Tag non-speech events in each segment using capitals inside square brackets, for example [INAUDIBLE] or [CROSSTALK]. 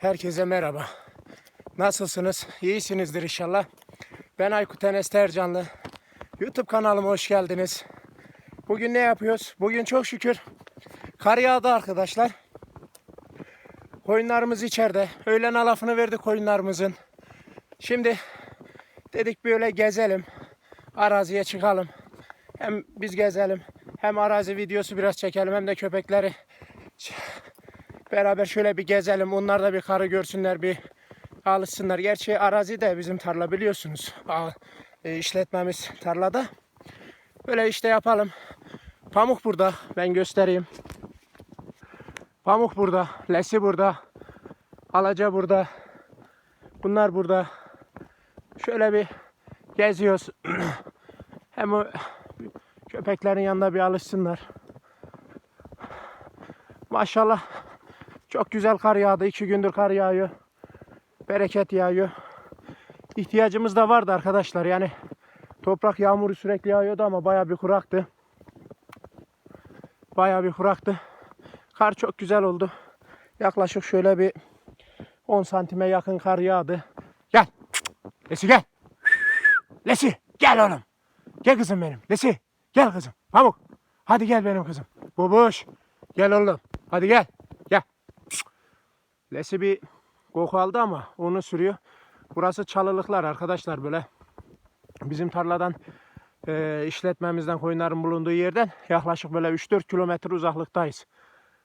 Herkese merhaba. Nasılsınız? İyisinizdir inşallah. Ben Aykut Enes Tercanlı. YouTube kanalıma hoş geldiniz. Bugün ne yapıyoruz? Bugün çok şükür kar yağdı arkadaşlar. Koyunlarımız içeride. Öğlen alafını verdik koyunlarımızın. Şimdi dedik böyle gezelim. Araziye çıkalım. Hem biz gezelim. Hem arazi videosu biraz çekelim. Hem de köpekleri beraber şöyle bir gezelim. Onlar da bir karı görsünler, bir alışsınlar. Gerçi arazi de bizim tarla biliyorsunuz. E, işletmemiz tarlada. Böyle işte yapalım. Pamuk burada. Ben göstereyim. Pamuk burada. Lesi burada. Alaca burada. Bunlar burada. Şöyle bir geziyoruz. [CLEARS THROAT] Hem o köpeklerin yanında bir alışsınlar. Maşallah çok güzel kar yağdı. İki gündür kar yağıyor. Bereket yağıyor. İhtiyacımız da vardı arkadaşlar. Yani toprak yağmuru sürekli yağıyordu ama baya bir kuraktı. Baya bir kuraktı. Kar çok güzel oldu. Yaklaşık şöyle bir 10 santime yakın kar yağdı. Gel. Lesi gel. Lesi gel oğlum. Gel kızım benim. Lesi gel kızım. Pamuk. Hadi gel benim kızım. Bubuş. Gel oğlum. Hadi gel. Lesi bir koku aldı ama onu sürüyor. Burası çalılıklar arkadaşlar böyle. Bizim tarladan e, işletmemizden koyunların bulunduğu yerden yaklaşık böyle 3-4 kilometre uzaklıktayız.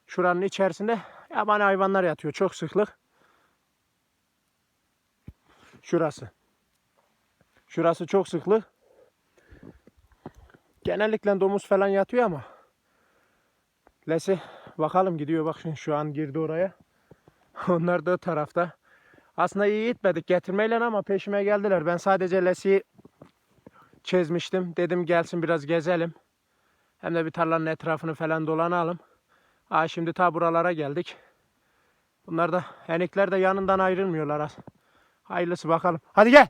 Şuranın içerisinde yabani hayvanlar yatıyor. Çok sıklık. Şurası. Şurası çok sıklık. Genellikle domuz falan yatıyor ama Lesi bakalım gidiyor bak şimdi şu an girdi oraya. [LAUGHS] Onlar da o tarafta. Aslında iyi gitmedik getirmeyle ama peşime geldiler. Ben sadece Lesi'yi çizmiştim. Dedim gelsin biraz gezelim. Hem de bir tarlanın etrafını falan dolanalım. Aa şimdi ta buralara geldik. Bunlar da enikler de yanından ayrılmıyorlar. az. Hayırlısı bakalım. Hadi gel.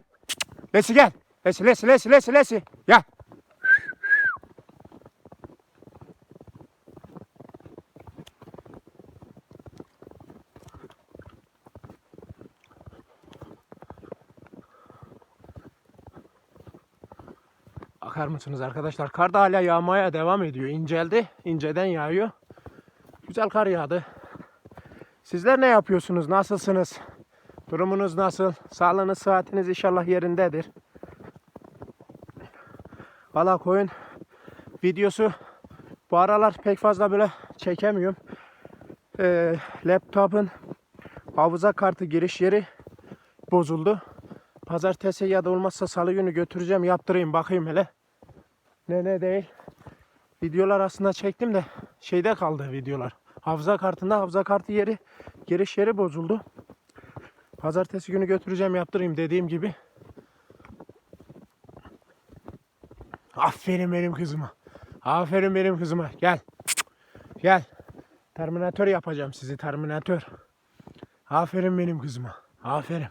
Lesi gel. Lesi Lesi Lesi Lesi Lesi. Gel. Bakar mısınız arkadaşlar? Kar da hala yağmaya devam ediyor. İnceldi. inceden yağıyor. Güzel kar yağdı. Sizler ne yapıyorsunuz? Nasılsınız? Durumunuz nasıl? Sağlığınız, sıhhatiniz inşallah yerindedir. Valla koyun videosu bu aralar pek fazla böyle çekemiyorum. Ee, laptopun havuza kartı giriş yeri bozuldu. Pazartesi ya da olmazsa salı günü götüreceğim yaptırayım bakayım hele. Ne ne değil. Videolar aslında çektim de şeyde kaldı videolar. Hafıza kartında hafıza kartı yeri giriş yeri bozuldu. Pazartesi günü götüreceğim yaptırayım dediğim gibi. Aferin benim kızıma. Aferin benim kızıma. Gel. Gel. Terminatör yapacağım sizi terminatör. Aferin benim kızıma. Aferin.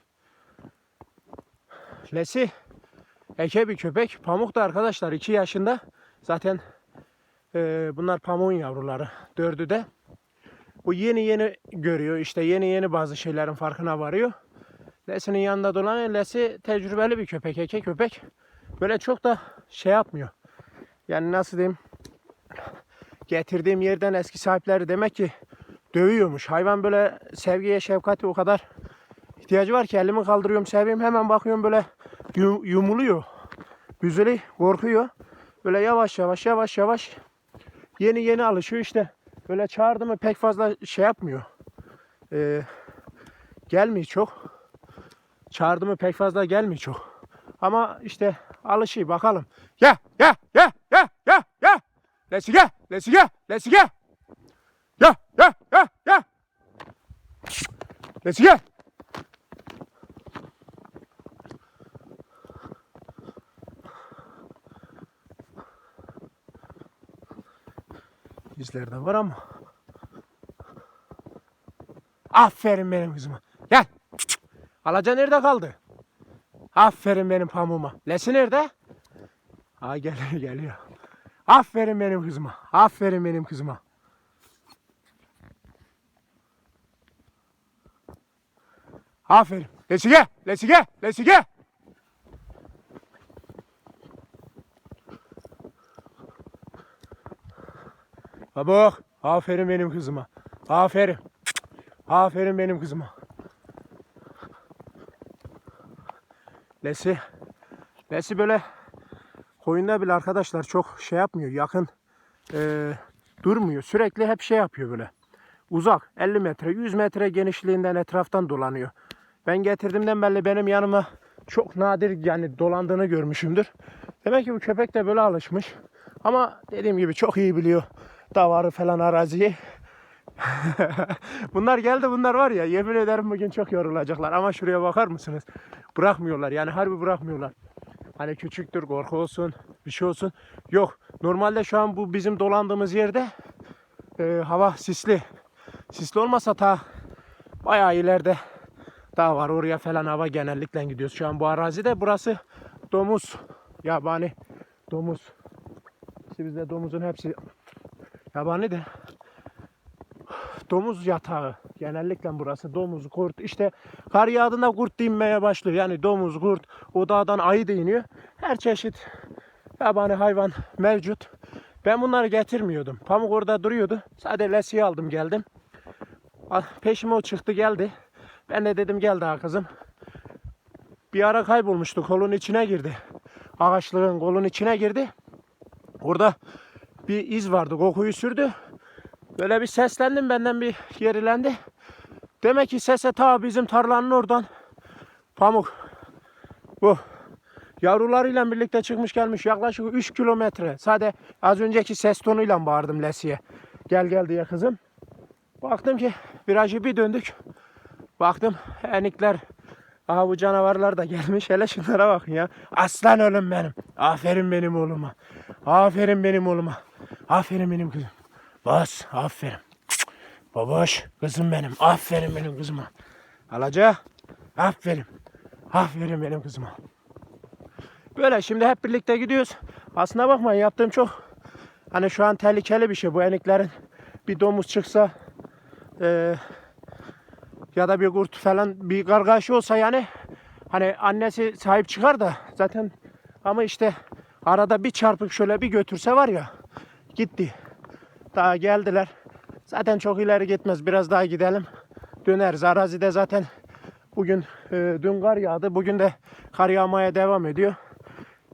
Lesi eke bir köpek. Pamuk da arkadaşlar 2 yaşında. Zaten e, bunlar pamuğun yavruları. Dördü de. Bu yeni yeni görüyor. işte yeni yeni bazı şeylerin farkına varıyor. Lesi'nin yanında dolanıyor. Lesi tecrübeli bir köpek. Eke köpek. Böyle çok da şey yapmıyor. Yani nasıl diyeyim. Getirdiğim yerden eski sahipleri demek ki dövüyormuş. Hayvan böyle sevgiye, şefkati o kadar ihtiyacı var ki elimi kaldırıyorum seveyim hemen bakıyorum böyle yumuluyor. Güzeli korkuyor. Böyle yavaş yavaş yavaş yavaş yeni yeni alışıyor işte. Böyle çağırdı mı pek fazla şey yapmıyor. Ee, gelmiyor çok. Çağırdı mı pek fazla gelmiyor çok. Ama işte alışıyor bakalım. Ya ya ya ya ya ya. Let's go. Let's go. Let's go. Ya ya ya ya. Let's go. Bizlerde var ama. Aferin benim kızıma. Gel. Alaca nerede kaldı? Aferin benim pamuğuma. Lesi nerede? Ha geliyor geliyor. Aferin benim kızıma. Aferin benim kızıma. Aferin. Lesige. Lesige. Lesige. Bak. Aferin benim kızıma. Aferin. Aferin benim kızıma. Lesi. Lesi böyle koyunda bile arkadaşlar çok şey yapmıyor. Yakın eee, durmuyor. Sürekli hep şey yapıyor böyle. Uzak 50 metre 100 metre genişliğinden etraftan dolanıyor. Ben getirdiğimden belli benim yanıma çok nadir yani dolandığını görmüşümdür. Demek ki bu köpek de böyle alışmış. Ama dediğim gibi çok iyi biliyor davarı falan araziyi. [LAUGHS] bunlar geldi bunlar var ya yemin ederim bugün çok yorulacaklar ama şuraya bakar mısınız? Bırakmıyorlar yani harbi bırakmıyorlar. Hani küçüktür korku olsun bir şey olsun. Yok normalde şu an bu bizim dolandığımız yerde e, hava sisli. Sisli olmasa ta bayağı ileride dağ var oraya falan hava genellikle gidiyoruz. Şu an bu arazide burası domuz yabani domuz. İşte bizde domuzun hepsi yabani de domuz yatağı. Genellikle burası domuz, kurt. İşte kar yağdığında kurt dinmeye başlıyor. Yani domuz, kurt, o dağdan ayı da iniyor. Her çeşit yabani hayvan mevcut. Ben bunları getirmiyordum. Pamuk orada duruyordu. Sadece lesiyi aldım geldim. Al- Peşime o çıktı geldi. Ben de dedim gel daha kızım. Bir ara kaybolmuştu. Kolun içine girdi. Ağaçlığın kolun içine girdi. Orada bir iz vardı. Kokuyu sürdü. Böyle bir seslendim benden bir gerilendi. Demek ki sese ta bizim tarlanın oradan pamuk bu yavrularıyla birlikte çıkmış gelmiş yaklaşık 3 kilometre. Sade az önceki ses tonuyla bağırdım Lesi'ye. Gel gel diye kızım. Baktım ki virajı bir döndük. Baktım enikler Aha bu canavarlar da gelmiş. Hele şunlara bakın ya. Aslan oğlum benim. Aferin benim oğluma. Aferin benim oğluma. Aferin benim kızım. Bas. Aferin. Baboş. Kızım benim. Aferin benim kızıma. Alaca. Aferin. Aferin benim kızıma. Böyle şimdi hep birlikte gidiyoruz. Aslına bakmayın yaptığım çok hani şu an tehlikeli bir şey bu eniklerin bir domuz çıksa eee ya da bir kurt falan bir kargaşı olsa yani hani annesi sahip çıkar da zaten ama işte arada bir çarpıp şöyle bir götürse var ya gitti. Daha geldiler. Zaten çok ileri gitmez. Biraz daha gidelim. Döneriz. Arazide zaten bugün e, dün kar yağdı. Bugün de kar yağmaya devam ediyor.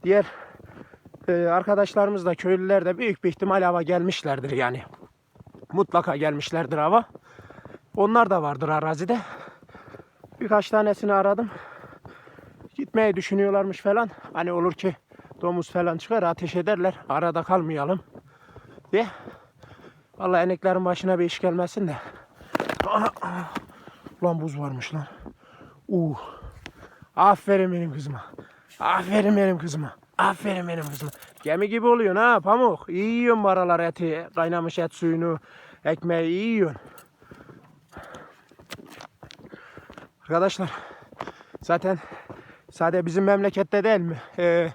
Diğer e, arkadaşlarımız da köylüler de büyük bir ihtimal hava gelmişlerdir yani. Mutlaka gelmişlerdir hava. Onlar da vardır arazide. Birkaç tanesini aradım. Gitmeyi düşünüyorlarmış falan. Hani olur ki domuz falan çıkar ateş ederler. Arada kalmayalım diye. Vallahi eneklerin başına bir iş gelmesin de. Ulan buz varmış lan. Uh. Aferin benim kızıma. Aferin benim kızıma. Aferin benim kızıma. Gemi gibi oluyorsun ha pamuk. İyi yiyorsun bu aralar eti. Kaynamış et suyunu. Ekmeği iyi yiyorsun. Arkadaşlar zaten sadece bizim memlekette değil mi? Ee,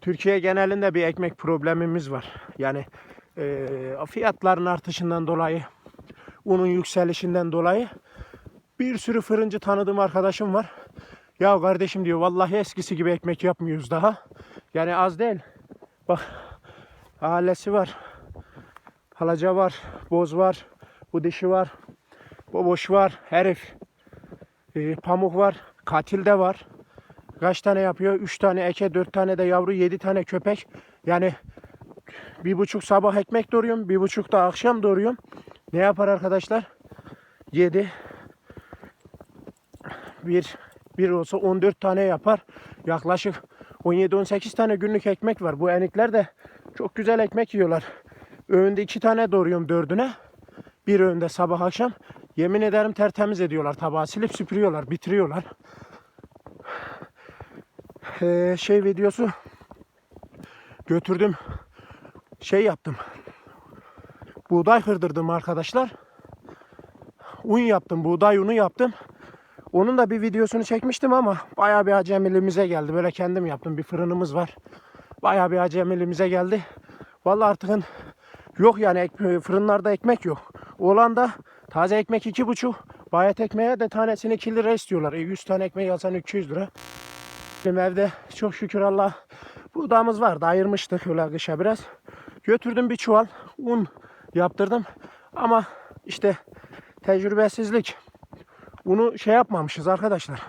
Türkiye genelinde bir ekmek problemimiz var. Yani fiyatların artışından dolayı, unun yükselişinden dolayı bir sürü fırıncı tanıdığım arkadaşım var. Ya kardeşim diyor vallahi eskisi gibi ekmek yapmıyoruz daha. Yani az değil. Bak ailesi var. Halaca var. Boz var. Bu dişi var. Boboş var. Herif. Ee, pamuk var. Katil de var. Kaç tane yapıyor? Üç tane eke, dört tane de yavru, yedi tane köpek. Yani bir buçuk sabah ekmek doğruyorum. Bir buçuk da akşam doğruyorum. Ne yapar arkadaşlar? Yedi. Bir, bir olsa 14 tane yapar. Yaklaşık 17-18 tane günlük ekmek var. Bu enikler de çok güzel ekmek yiyorlar. Öğünde iki tane doğruyorum dördüne. Bir öğünde sabah akşam. Yemin ederim tertemiz ediyorlar tabağı silip süpürüyorlar, bitiriyorlar. Ee, şey videosu götürdüm. Şey yaptım. Buğday kırdırdım arkadaşlar. Un yaptım, buğday unu yaptım. Onun da bir videosunu çekmiştim ama bayağı bir acemiliğimize geldi. Böyle kendim yaptım. Bir fırınımız var. Bayağı bir acemiliğimize geldi. Vallahi artık yok yani fırınlarda ekmek yok. Olan da taze ekmek iki buçuk. Bayat ekmeğe de tanesini 2 lira istiyorlar. E, 100 tane ekmeği alsan 200 lira. Benim evde çok şükür Allah buğdamız vardı. Ayırmıştık öyle kışa biraz. Götürdüm bir çuval un yaptırdım. Ama işte tecrübesizlik. Unu şey yapmamışız arkadaşlar.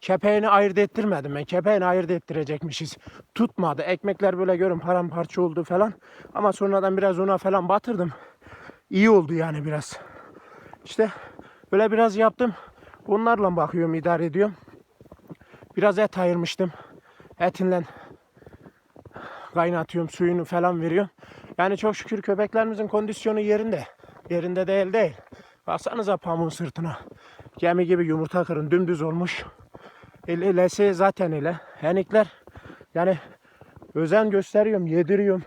Kepeğini ayırt ettirmedim ben. Kepeğini ayırt ettirecekmişiz. Tutmadı. Ekmekler böyle görün paramparça oldu falan. Ama sonradan biraz una falan batırdım. İyi oldu yani biraz. İşte böyle biraz yaptım. Onlarla bakıyorum, idare ediyorum. Biraz et ayırmıştım. Etinle kaynatıyorum, suyunu falan veriyorum. Yani çok şükür köpeklerimizin kondisyonu yerinde. Yerinde değil değil. Baksanıza pamuğun sırtına. Gemi gibi yumurta kırın dümdüz olmuş. El, zaten öyle. Henikler yani özen gösteriyorum, yediriyorum.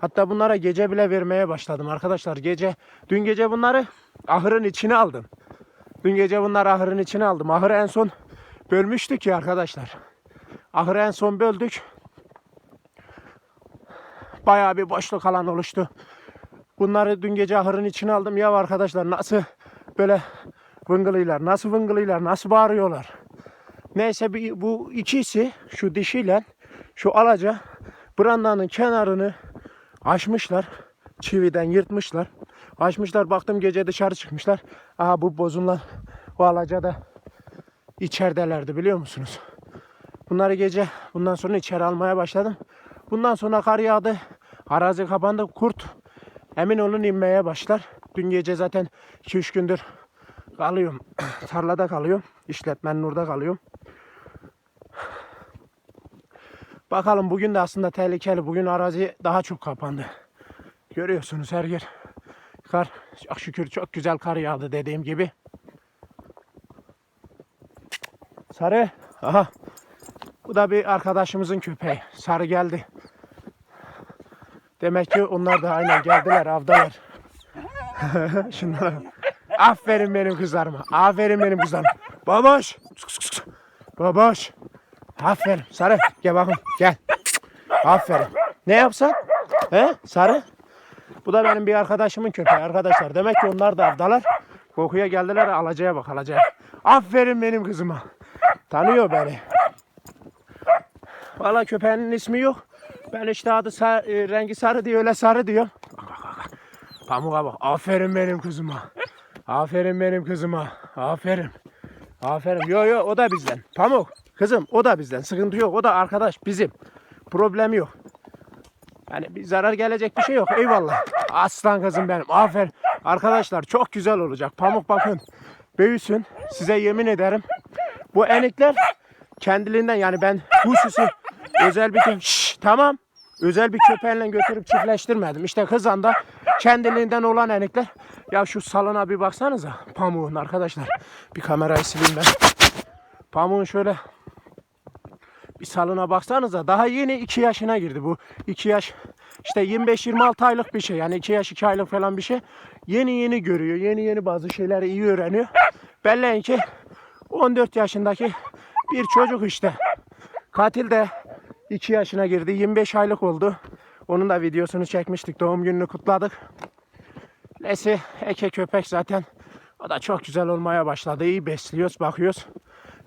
Hatta bunlara gece bile vermeye başladım arkadaşlar. Gece, dün gece bunları ahırın içine aldım. Dün gece bunları ahırın içine aldım. Ahırı en son bölmüştük ya arkadaşlar. Ahırı en son böldük. Bayağı bir boşluk alan oluştu. Bunları dün gece ahırın içine aldım. Ya arkadaşlar nasıl böyle vıngılıyorlar, nasıl vıngılıyorlar, nasıl bağırıyorlar. Neyse bu ikisi şu dişiyle şu alaca brandanın kenarını açmışlar. Çividen yırtmışlar. Açmışlar baktım gece dışarı çıkmışlar. Aha bu bozunlar o alaca da içeridelerdi biliyor musunuz? Bunları gece bundan sonra içeri almaya başladım. Bundan sonra kar yağdı. Arazi kapandı. Kurt emin olun inmeye başlar. Dün gece zaten 2-3 gündür kalıyorum. [CLEARS THROAT] Tarlada kalıyorum. İşletmenin orada kalıyorum. Bakalım bugün de aslında tehlikeli. Bugün arazi daha çok kapandı. Görüyorsunuz her yer. Kar çok şükür çok güzel kar yağdı dediğim gibi. Sarı. Aha. Bu da bir arkadaşımızın köpeği. Sarı geldi. Demek ki onlar da aynen geldiler avdalar. [LAUGHS] Şunlara. Aferin benim kızlarıma. Aferin benim kızlarıma. Babaş. Babaş. Aferin. Sarı. Gel bakın. Gel. Aferin. Ne yapsan? He? Sarı. Bu da benim bir arkadaşımın köpeği arkadaşlar. Demek ki onlar da avdalar. Kokuya geldiler alacaya bak alacaya. Aferin benim kızıma. Tanıyor beni. Valla köpeğinin ismi yok. Ben işte adı sar- e, rengi sarı diyor öyle sarı diyor. Bak bak bak. Pamuğa bak. Aferin benim kızıma. Aferin benim kızıma. Aferin. Aferin. Yo yo o da bizden. Pamuk. Kızım o da bizden. Sıkıntı yok. O da arkadaş bizim. Problemi yok. Yani bir zarar gelecek bir şey yok. Eyvallah. Aslan kızım benim. Aferin. Arkadaşlar çok güzel olacak. Pamuk bakın. Büyüsün. Size yemin ederim. Bu enikler kendiliğinden yani ben hususi özel bir kö- tamam. Özel bir köpeğinle götürüp çiftleştirmedim. İşte kızanda kendiliğinden olan enikler. Ya şu salına bir baksanıza. Pamuğun arkadaşlar. Bir kamerayı sileyim ben. Pamuğun şöyle bir salına baksanıza daha yeni 2 yaşına girdi bu. 2 yaş işte 25-26 aylık bir şey. Yani 2 yaş 2 aylık falan bir şey. Yeni yeni görüyor. Yeni yeni bazı şeyleri iyi öğreniyor. Belli ki 14 yaşındaki bir çocuk işte. Katil de 2 yaşına girdi. 25 aylık oldu. Onun da videosunu çekmiştik. Doğum gününü kutladık. Lesi eke köpek zaten. O da çok güzel olmaya başladı. İyi besliyoruz, bakıyoruz.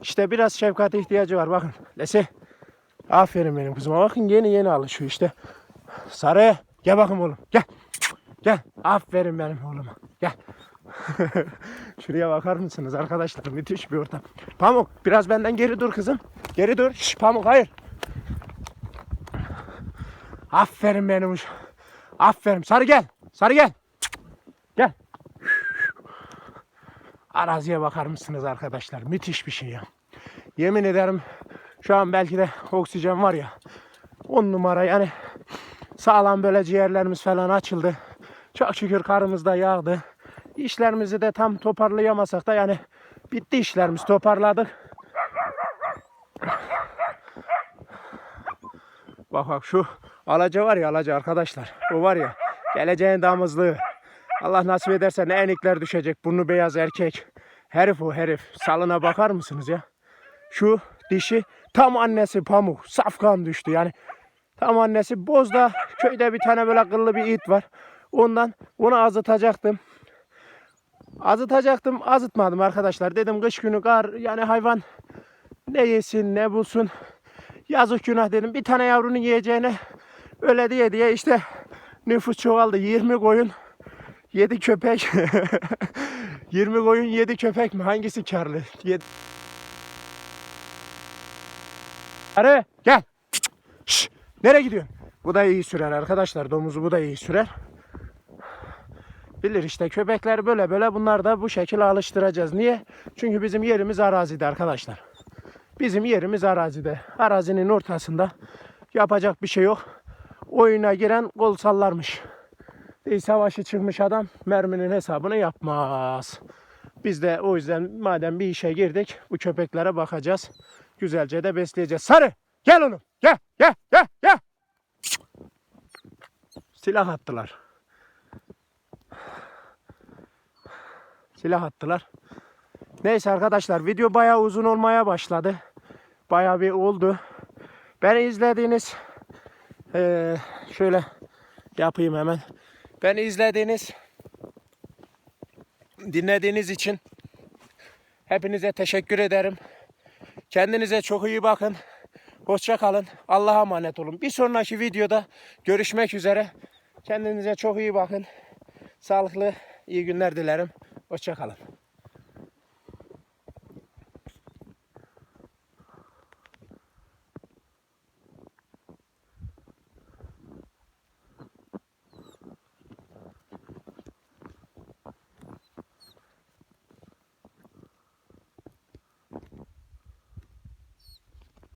İşte biraz şefkate ihtiyacı var. Bakın Lesi. Aferin benim kızıma. Bakın yeni yeni alışıyor işte. Sarı. Gel bakın oğlum. Gel. Gel. Aferin benim oğluma. Gel. [LAUGHS] Şuraya bakar mısınız arkadaşlar? Müthiş bir ortam. Pamuk biraz benden geri dur kızım. Geri dur. Şş, Pamuk hayır. Aferin benim. uş- Aferin. Sarı gel. Sarı gel. Gel. Araziye bakar mısınız arkadaşlar? Müthiş bir şey ya. Yemin ederim şu an belki de oksijen var ya. On numara yani sağlam böyle ciğerlerimiz falan açıldı. Çok şükür karımız da yağdı. İşlerimizi de tam toparlayamasak da yani bitti işlerimiz toparladık. Bak bak şu alaca var ya alaca arkadaşlar. O var ya geleceğin damızlığı. Allah nasip ederse ne enikler düşecek. Burnu beyaz erkek. Herif o herif. Salına bakar mısınız ya? Şu dişi tam annesi pamuk. Safkan düştü yani. Tam annesi Bozda köyde bir tane böyle akıllı bir it var. Ondan onu azıtacaktım. Azıtacaktım, azıtmadım arkadaşlar. Dedim kış günü kar yani hayvan ne yesin ne bulsun. Yazık günah dedim. Bir tane yavrunun yiyeceğine öyle diye diye işte nüfus çoğaldı. 20 koyun 7 köpek. [LAUGHS] 20 koyun 7 köpek mi? Hangisi karlı? Yedi- Arı gel. Şş, nereye gidiyorsun? Bu da iyi sürer arkadaşlar. Domuzu bu da iyi sürer. Bilir işte köpekler böyle böyle bunlar da bu şekilde alıştıracağız. Niye? Çünkü bizim yerimiz arazide arkadaşlar. Bizim yerimiz arazide. Arazinin ortasında yapacak bir şey yok. Oyuna giren kol sallarmış. Değil savaşı çıkmış adam merminin hesabını yapmaz. Biz de o yüzden madem bir işe girdik bu köpeklere bakacağız. Güzelce de besleyeceğiz. Sarı gel oğlum gel gel gel gel. Silah attılar. Silah attılar. Neyse arkadaşlar video bayağı uzun olmaya başladı. Bayağı bir oldu. Beni izlediğiniz eee, şöyle yapayım hemen. Beni izlediğiniz dinlediğiniz için hepinize teşekkür ederim. Kendinize çok iyi bakın. Hoşça kalın. Allah'a emanet olun. Bir sonraki videoda görüşmek üzere. Kendinize çok iyi bakın. Sağlıklı iyi günler dilerim. Hoşça kalın.